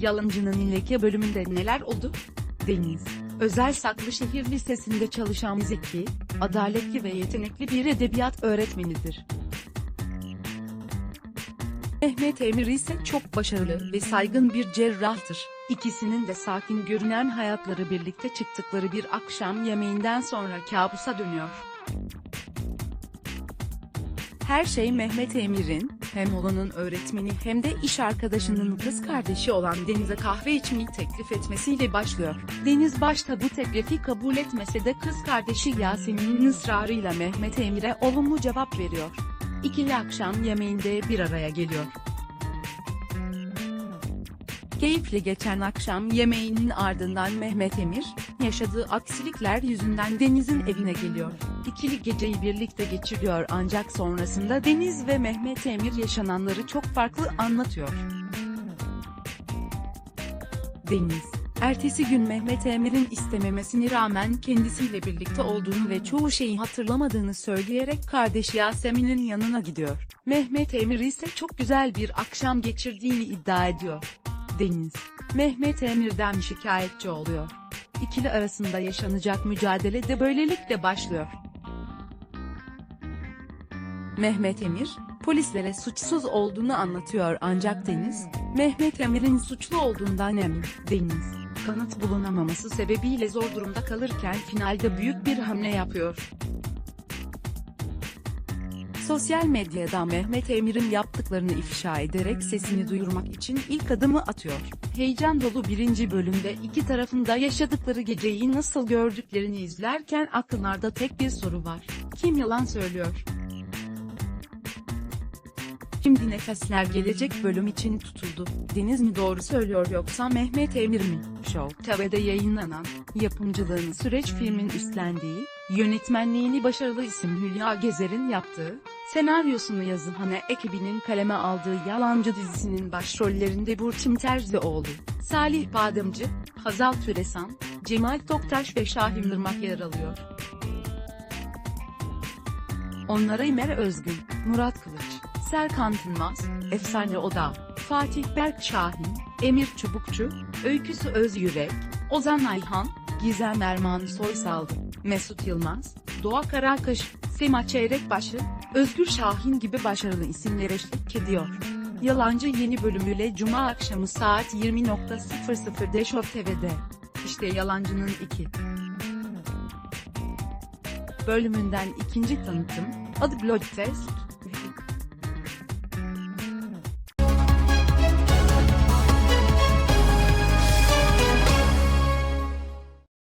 Yalancının İlleke bölümünde neler oldu? Deniz, Özel Saklışehir Lisesi'nde çalışan zeki, adaletli ve yetenekli bir edebiyat öğretmenidir. Mehmet Emir ise çok başarılı ve saygın bir cerrahtır. İkisinin de sakin görünen hayatları birlikte çıktıkları bir akşam yemeğinden sonra kabusa dönüyor. Her şey Mehmet Emir'in, hem olanın öğretmeni hem de iş arkadaşının kız kardeşi olan Deniz'e kahve içmeyi teklif etmesiyle başlıyor. Deniz başta bu teklifi kabul etmese de kız kardeşi Yasemin'in ısrarıyla Mehmet Emir'e olumlu cevap veriyor. İkili akşam yemeğinde bir araya geliyor. Keyifli geçen akşam yemeğinin ardından Mehmet Emir, yaşadığı aksilikler yüzünden Deniz'in evine geliyor. İkili geceyi birlikte geçiriyor ancak sonrasında Deniz ve Mehmet Emir yaşananları çok farklı anlatıyor. Deniz, ertesi gün Mehmet Emir'in istememesine rağmen kendisiyle birlikte olduğunu ve çoğu şeyi hatırlamadığını söyleyerek kardeşi Yasemin'in yanına gidiyor. Mehmet Emir ise çok güzel bir akşam geçirdiğini iddia ediyor. Deniz, Mehmet Emir'den şikayetçi oluyor. İkili arasında yaşanacak mücadele de böylelikle başlıyor. Mehmet Emir, polislere suçsuz olduğunu anlatıyor ancak Deniz, Mehmet Emir'in suçlu olduğundan emin. Deniz, kanıt bulunamaması sebebiyle zor durumda kalırken finalde büyük bir hamle yapıyor. Sosyal medyada Mehmet Emir'in yaptıklarını ifşa ederek sesini duyurmak için ilk adımı atıyor. Heyecan dolu birinci bölümde iki tarafında yaşadıkları geceyi nasıl gördüklerini izlerken akllarda tek bir soru var. Kim yalan söylüyor? Şimdi nefesler gelecek bölüm için tutuldu. Deniz mi doğru söylüyor yoksa Mehmet Emir mi? Show TV'de yayınlanan, yapımcılığını süreç filmin üstlendiği, yönetmenliğini başarılı isim Hülya Gezer'in yaptığı, senaryosunu Yazıhane ekibinin kaleme aldığı Yalancı dizisinin başrollerinde Burçin Terzioğlu, Salih Bademci, Hazal Türesan, Cemal Toktaş ve Şahin Irmak yer alıyor. Onlara İmer Özgün, Murat Kılıç, Serkan Tınmaz, Efsane Oda, Fatih Berk Şahin, Emir Çubukçu, Öyküsü Özyürek, Ozan Ayhan, Gizem Erman Soysaldı, Mesut Yılmaz, Doğa Karakaş, Sema Çeyrekbaşı, Özgür Şahin gibi başarılı isimler eşlik ediyor. Yalancı yeni bölümüyle Cuma akşamı saat 20.00'de Show TV'de. İşte Yalancı'nın 2 bölümünden ikinci tanıtım, adı Blood Test,